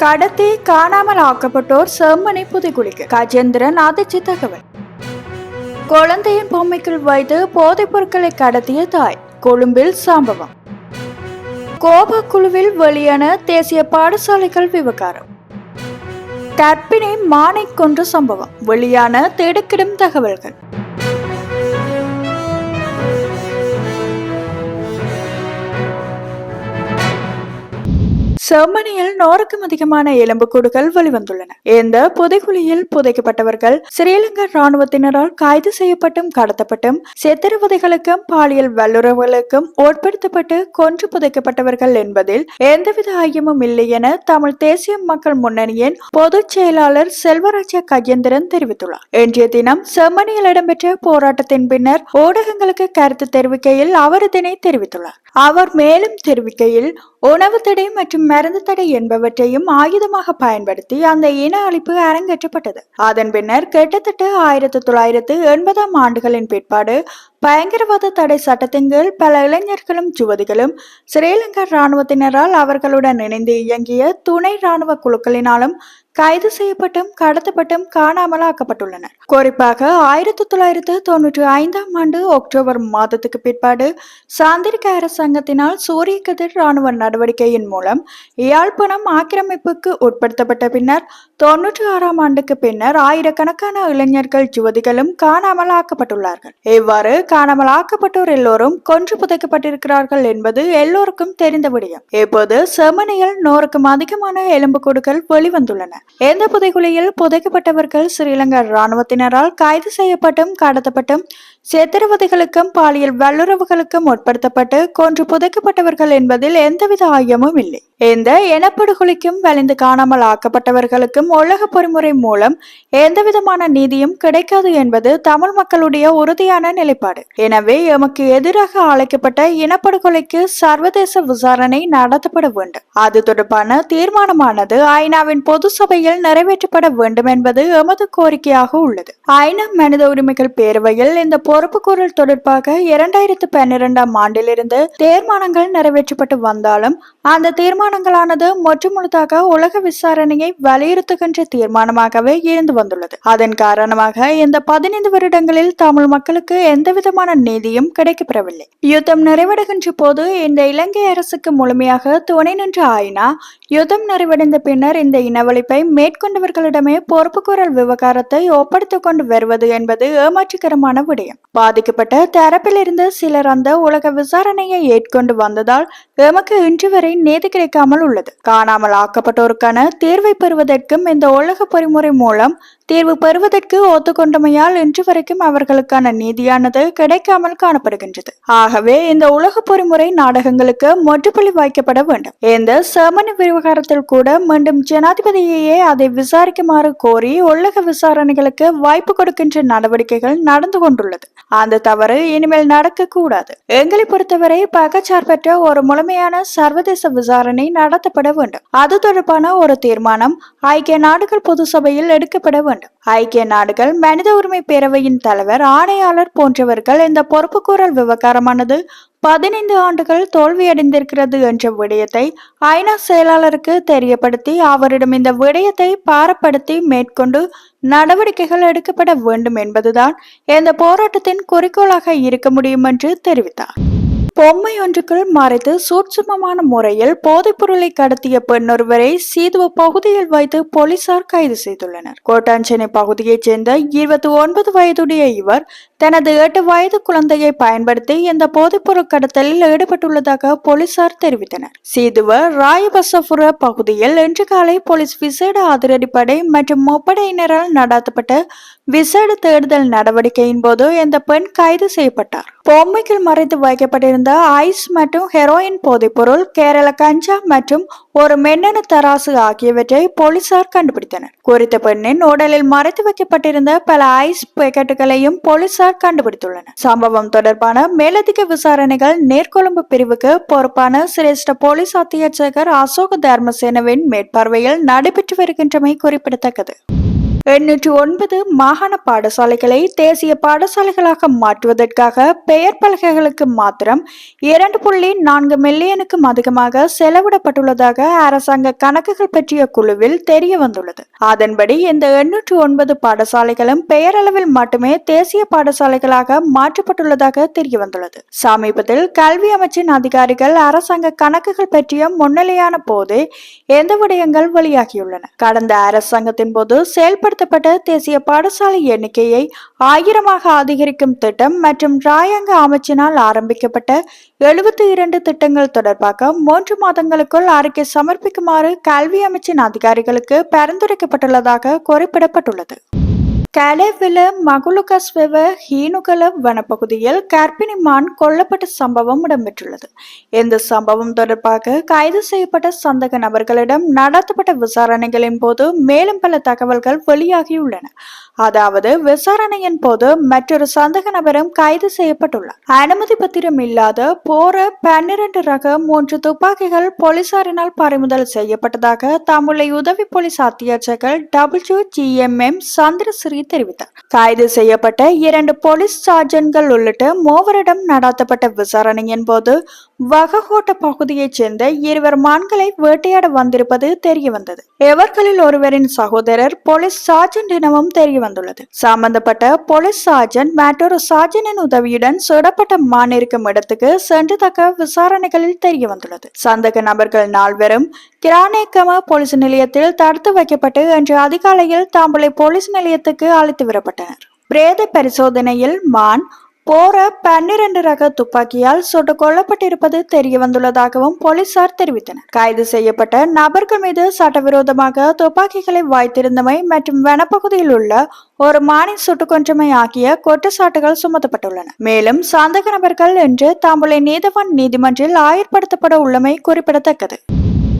கடத்தி காணாமல் ஆக்கப்பட்டோர் செம்மனை புதைக்குழிக்கு கஜேந்திரன் அதிர்ச்சி தகவல். குழந்தையின் பொம்மைக்குள் வைத்து போதைப் பொருட்களை கடத்திய தாய். கொழும்பில் சம்பவம். கோப குழுவில் வெளியான தேசிய பாடசாலைகள் விவகாரம். கற்பினை மானை கொன்ற சம்பவம். வெளியான திடுக்கிடும் தகவல்கள். ஜெர்மனியில் நூறுக்கும் அதிகமான எலும்புக்கூடுகள் வெளிவந்துள்ளன. இந்த புதைகுழியில் புதைக்கப்பட்டவர்கள் ஸ்ரீலங்கா ராணுவத்தினரால் கைது செய்யப்பட்டும் கடத்தப்பட்டும் சித்திரவதைகளுக்கும் பாலியல் வல்லுறவுகளுக்கும் உட்படுத்தப்பட்டு கொன்று புதைக்கப்பட்டவர்கள் என்பதில் எந்தவித ஐயமும் இல்லை என தமிழ் தேசிய மக்கள் முன்னணியின் பொதுச் செயலாளர் செல்வராஜா கஜேந்திரன் தெரிவித்துள்ளார். இன்றைய தினம் ஜெர்மனியில் இடம்பெற்ற போராட்டத்தின் பின்னர் ஊடகங்களுக்கு கருத்து தெரிவிக்கையில் அவர் இதனை தெரிவித்துள்ளார். அவர் மேலும் தெரிவிக்கையில் உணவு தடை மற்றும் மருந்து தடை என்பவற்றையும் ஆயுதமாக பயன்படுத்தி அந்த இன அழிப்பு அரங்கேற்றப்பட்டது. அதன் பின்னர் கிட்டத்தட்ட ஆயிரத்தி தொள்ளாயிரத்து எண்பதாம் ஆண்டுகளின் பிற்பாடு பயங்கரவாத தடை சட்டத்தின் கீழ் பல இளைஞர்களும் யுவதிகளும் ஸ்ரீலங்கா இராணுவத்தினரால் அவர்களுடன் இணைந்து இயங்கிய துணை இராணுவ குழுக்களினாலும் கைது செய்யப்பட்டும் கடத்தப்பட்டும் காணாமலாக்கப்பட்டுள்ளனர். குறிப்பாக ஆயிரத்தி தொள்ளாயிரத்து தொன்னூற்றி ஐந்தாம் ஆண்டு அக்டோபர் மாதத்துக்கு பிற்பாடு சாந்திரிக அரசாங்கத்தினால் சூரிய கதிர் இராணுவ நடவடிக்கையின் மூலம் யாழ்ப்பாணம் ஆக்கிரமிப்புக்கு உட்படுத்தப்பட்ட பின்னர் தொன்னூற்றி ஆறாம் ஆண்டுக்கு பின்னர் ஆயிரக்கணக்கான இளைஞர்கள் யுவதிகளும் காணாமலாக்கப்பட்டுள்ளார்கள். இவ்வாறு காணாமல் ஆக்கப்பட்டோர் எல்லோரும் கொன்று புதைக்கப்பட்டிருக்கிறார்கள் என்பது எல்லோருக்கும் தெரிந்த விடயம். இப்போது செமனியில் நூறுக்கும் அதிகமான எலும்புக்கூடுகள் வெளிவந்துள்ளன. எந்த புதைக்குழியில் புதைக்கப்பட்டவர்கள் ஸ்ரீலங்கா இராணுவத்தினரால் கைது செய்யப்பட்டும் கடத்தப்பட்டும் சித்திரவதைகளுக்கும் பாலியல் வல்லுறவுகளுக்கும் உட்படுத்தப்பட்டு கொன்று புதைக்கப்பட்டவர்கள் என்பதில் எந்தவித ஆயமும் இல்லை. இந்த இனப்படுகொலைக்கும் வலிந்து காணாமல் ஆக்கப்பட்டவர்களுக்கும் உலக பொறிமுறை மூலம் எந்தவிதமான நீதியும் கிடைக்காது என்பது தமிழ் மக்களுடைய உறுதியான நிலைப்பாடு. எனவே எமக்கு எதிராக அழைக்கப்பட்ட இனப்படுகொலைக்கு சர்வதேச விசாரணை நடத்தப்பட வேண்டும். அது தொடர்பான தீர்மானமானது ஐநாவின் பொது சபையில் நிறைவேற்றப்பட வேண்டும் என்பது எமது கோரிக்கையாக உள்ளது. ஐநா மனித உரிமைகள் பேரவையில் இந்த பொறுப்பு குரல் தொடர்பாக இரண்டாயிரத்து பன்னிரெண்டாம் ஆண்டிலிருந்து தீர்மானங்கள் நிறைவேற்றப்பட்டு வந்தாலும் அந்த தீர்மானங்களானது முற்றுமுழுதாக உலக விசாரணையை வலியுறுத்துகின்ற தீர்மானமாகவே இருந்து வந்துள்ளது. அதன் காரணமாக இந்த பதினைந்து வருடங்களில் தமிழ் மக்களுக்கு எந்தவிதமான நீதியும் கிடைக்கப்பெறவில்லை. யுத்தம் நிறைவடைகின்ற போது இந்த இலங்கை அரசுக்கு முழுமையாக துணை நின்ற ஆயினா யுத்தம் நிறைவடைந்த பின்னர் இந்த இனவழிப்பை மேற்கொண்டவர்களிடமே பொறுப்புக்கூறல் விவகாரத்தை ஒப்படைத்துக் கொண்டு வருவது என்பது ஏமாற்றுகரமான விடயம். பாதிக்கப்பட்ட தரப்பிலிருந்து சிலர் அந்த உலக விசாரணையை ஏற்கொண்டு வந்ததால் எமக்கு இன்று வரை நீதி கிடைக்காமல் உள்ளது. காணாமல் ஆக்கப்பட்டோருக்கான தீர்வை பெறுவதற்கும் இந்த உலக பொறிமுறை மூலம் தீர்வு பெறுவதற்கு ஒத்துக்கொண்டமையால் இன்று வரைக்கும் அவர்களுக்கான நீதியானது கிடைக்காமல் காணப்படுகின்றது. ஆகவே இந்த உலக பொறிமுறை நாடகங்களுக்கு முற்றுப்புள்ளி வைக்கப்பட வேண்டும். இந்த செமனி விவகாரத்தில் கூட மீண்டும் ஜனாதிபதியையே அதை விசாரிக்குமாறு கோரி உள்ளக விசாரணைகளுக்கு வாய்ப்பு கொடுக்கின்ற நடவடிக்கைகள் நடந்து கொண்டுள்ளது. அந்த தவறு இனிமேல் நடக்க கூடாது. எங்களை பொறுத்தவரை பகச்சார்பற்ற ஒரு முழுமையான சர்வதேச விசாரணை நடத்தப்பட வேண்டும். அது தொடர்பான ஒரு தீர்மானம் ஐக்கிய நாடுகள் பொது சபையில் எடுக்கப்பட வேண்டும். ஐக்கிய நாடுகள் மனித உரிமை பேரவையின் தலைவர் ஆணையாளர் போன்றவர்கள் இந்த பொறுப்புக்கூறல் விவகாரமானது பதினைந்து ஆண்டுகள் தோல்வியடைந்திருக்கிறது என்ற விடயத்தை ஐநா செயலாளருக்கு தெரியப்படுத்தி அவரிடம் இந்த விடயத்தை பாரப்படுத்தி மேற்கொண்டு நடவடிக்கைகள் எடுக்கப்பட வேண்டும் என்பதுதான் இந்த போராட்டத்தின் குறிக்கோளாக இருக்க முடியும் என்று தெரிவித்தார். பொம்மை ஒன்றுக்குள் மறைத்து சூட்சுமமான முறையில் போதைப்பொருளை கடத்திய பெண்ணொருவரை சீதுவ பகுதியில் வைத்து போலீசார் கைது செய்துள்ளனர். கோட்டாஞ்சேனை பகுதியைச் சேர்ந்த இருபத்தி ஒன்பது வயதுடைய இவர் தனது எட்டு வயது குழந்தையை பயன்படுத்தி இந்த போதைப்பொருள் கடத்தலில் ஈடுபட்டுள்ளதாக போலீசார் தெரிவித்தனர். சீதுவ ராயபசபுர பகுதியில் இன்று காலை போலீஸ் விசேட அதிரடிப்படை மற்றும் முப்படையினரால் நடத்தப்பட்ட விசேட தேடுதல் நடவடிக்கையின் போது இந்த பெண் கைது செய்யப்பட்டார். பொம்மைக்குள் மறைத்து வைக்கப்பட்டிருந்த ஐஸ் மற்றும் ஹெரோயின் போதைப்பொருள் கேரள கஞ்சா மற்றும் ஒரு மென்னணு தராசு ஆகியவற்றை போலீசார் கண்டுபிடித்தனர். குறித்த பெண்ணின் உடலில் மறைத்து வைக்கப்பட்டிருந்த பல ஐஸ் பேக்கெட்டுகளையும் போலீசார் கண்டுபிடித்துள்ளனர். சம்பவம் தொடர்பான மேலதிக விசாரணைகள் நேர்கொழும்பு பிரிவுக்கு பொறுப்பான சிரேஷ்ட போலீஸ் அத்தியட்சகர் அசோக் தர்மசேனவின் மேற்பார்வையில் நடைபெற்று வருகின்றமை குறிப்பிடத்தக்கது. எண்ணூற்று ஒன்பது மாகாண பாடசாலைகளை தேசிய பாடசாலைகளாக மாற்றுவதற்காக பெயர் பலகைகளுக்கு மாத்திரம் இரண்டு புள்ளி நான்கு மில்லியனுக்கும் அதிகமாக செலவிடப்பட்டுள்ளதாக அரசாங்க கணக்குகள் பற்றிய குழுவில் தெரிய வந்துள்ளது. அதன்படி இந்த எண்ணூற்று ஒன்பது பாடசாலைகளும் பெயரளவில் மட்டுமே தேசிய பாடசாலைகளாக மாற்றப்பட்டுள்ளதாக தெரிய வந்துள்ளது. சமீபத்தில் கல்வி அமைச்சின் அதிகாரிகள் அரசாங்க கணக்குகள் பற்றிய முன்னிலையான போது எந்த விடயங்கள் வெளியாகியுள்ளன. கடந்த அரசாங்கத்தின் போது மேம்படுத்தப்பட்ட தேசிய பாடசாலை எண்ணிக்கையை ஆயிரமாக அதிகரிக்கும் திட்டம் மற்றும் ராயங்க அமைச்சினால் ஆரம்பிக்கப்பட்ட எழுபத்தி இரண்டு திட்டங்கள் தொடர்பாக மூன்று மாதங்களுக்குள் அறிக்கை சமர்ப்பிக்குமாறு கல்வி அமைச்சின் அதிகாரிகளுக்கு பரிந்துரைக்கப்பட்டுள்ளதாக குறிப்பிடப்பட்டுள்ளது. கலேவில மகுலுகஸ்வெவ ஹீனுகல வனப்பகுதியில் கர்ப்பிணி மான் கொல்லப்பட்ட சம்பவம் இடம்பெற்றுள்ளது. இந்த சம்பவம் தொடர்பாக கைது செய்யப்பட்ட சந்தக நபர்களிடம் நடத்தப்பட்ட விசாரணைகளின் போது மேலும் பல தகவல்கள் வெளியாகியுள்ளன. அதாவது விசாரணையின் போது மற்றொரு சந்தக நபரும் கைது செய்யப்பட்டுள்ளார். அனுமதி பத்திரம் இல்லாத போற பன்னிரண்டு ரக மூன்று துப்பாக்கிகள் போலீசாரினால் பறிமுதல் செய்யப்பட்டதாக தமிழை உதவி போலீஸ் அத்தியட்சகர் டபிள்யூ ஜிஎம்எம் சந்திரசிறி தெரிவித்தார். கைது செய்யப்பட்ட இரண்டு போலீஸ் சார்ஜன்கள் உள்ளிட்ட மூவரிடம் நடத்தப்பட்ட விசாரணையின் போது வககோட்ட பகுதியைச் சேர்ந்த இருவர் மான்களை வேட்டையாட வந்திருப்பது தெரிய வந்தது எவர்களில் ஒருவரின் சகோதரர் போலீஸ் சார்ஜன் எனவும் தெரிய வந்துள்ளது சம்பந்தப்பட்ட போலீஸ் சார்ஜன் மற்றொரு சார்ஜனின் உதவியுடன் சுடப்பட்ட மான் இருக்கும் இடத்துக்கு சென்று தக்க விசாரணைகளில் தெரிய வந்துள்ளது சந்தக நபர்கள் நால்வரும் கிரானேக்கம போலீஸ் நிலையத்தில் தடுத்து வைக்கப்பட்டு இன்று அதிகாலையில் தாம்பளை போலீஸ் நிலையத்துக்கு அழைத்து வரப்பட்டனர் பிரேத பரிசோதனையில் மான் போற பன்னிரண்டு ரக துப்பாக்கியால் சுட்டு கொல்லப்பட்டிருப்பது தெரிய வந்துள்ளதாகவும் போலீசார் தெரிவித்தனர். கைது செய்யப்பட்ட நபர்கள் மீது சட்டவிரோதமாக துப்பாக்கிகளை வாய்த்திருந்தமை மற்றும் வனப்பகுதியில் உள்ள ஒரு மானின் சுட்டுக் கொன்றமை ஆகிய குற்றச்சாட்டுகள் சுமத்தப்பட்டுள்ளன. மேலும் சந்தக நபர்கள் என்று தாம்பளை நீதவான் நீதிமன்றில் ஆயர்படுத்தப்பட உள்ளமை குறிப்பிடத்தக்கது.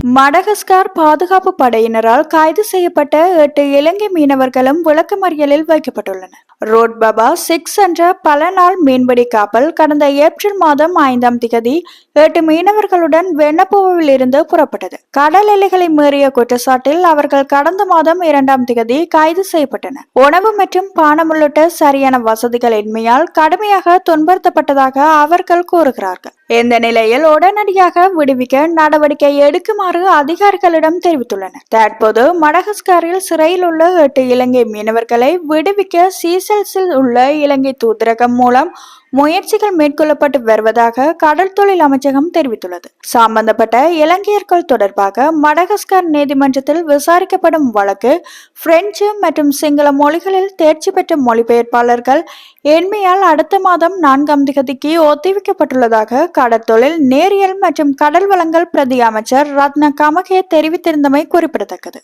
மடகஸ்கார் பாதுகாப்பு படையினரால் கைது செய்யப்பட்ட எட்டு இலங்கை மீனவர்களும் விளக்கமறியலில் வைக்கப்பட்டுள்ளனர். ரோட் பாபா சிக்ஸ் என்ற பல நாள் மீன்பிடி கப்பல் கடந்த ஏப்ரல் மாதம் ஐந்தாம் திகதி எட்டு மீனவர்களுடன் வெண்ணப்பூவில் இருந்து புறப்பட்டது. கடல் எல்லைகளை மீறிய குற்றச்சாட்டில் அவர்கள் கடந்த மாதம் இரண்டாம் திகதி கைது செய்யப்பட்டனர். உணவு மற்றும் பானம் உள்ளிட்ட சரியான வசதிகள் இன்மையால் கடுமையாக துன்புறுத்தப்பட்டதாக அவர்கள் கூறுகிறார்கள். இந்த நிலையில் உடனடியாக விடுவிக்க நடவடிக்கை எடுக்குமாறு அதிகாரிகளிடம் தெரிவித்துள்ளனர். தற்போது மடகஸ்காரில் சிறையில் உள்ள எட்டு இலங்கை மீனவர்களை விடுவிக்க பிரசல்ஸில் உள்ள இலங்கை தூதரகம் மூலம் முயற்சிகள் மேற்கொள்ளப்பட்டு வருவதாக கடல் தொழில் அமைச்சகம் தெரிவித்துள்ளது. சம்பந்தப்பட்ட இலங்கையர்கள் தொடர்பாக மடகஸ்கர் நீதிமன்றத்தில் விசாரிக்கப்படும் வழக்கு பிரெஞ்சு மற்றும் சிங்கள மொழிகளில் தேர்ச்சி பெற்ற மொழிபெயர்ப்பாளர்கள் எண்மையால் அடுத்த மாதம் நான்காம் திகதிக்கு ஒத்திவைக்கப்பட்டுள்ளதாக கடற்தொழில் நேரியல் மற்றும் கடல் வளங்கள் பிரதி அமைச்சர் ரத்ன கமகே தெரிவித்திருந்தமை குறிப்பிடத்தக்கது.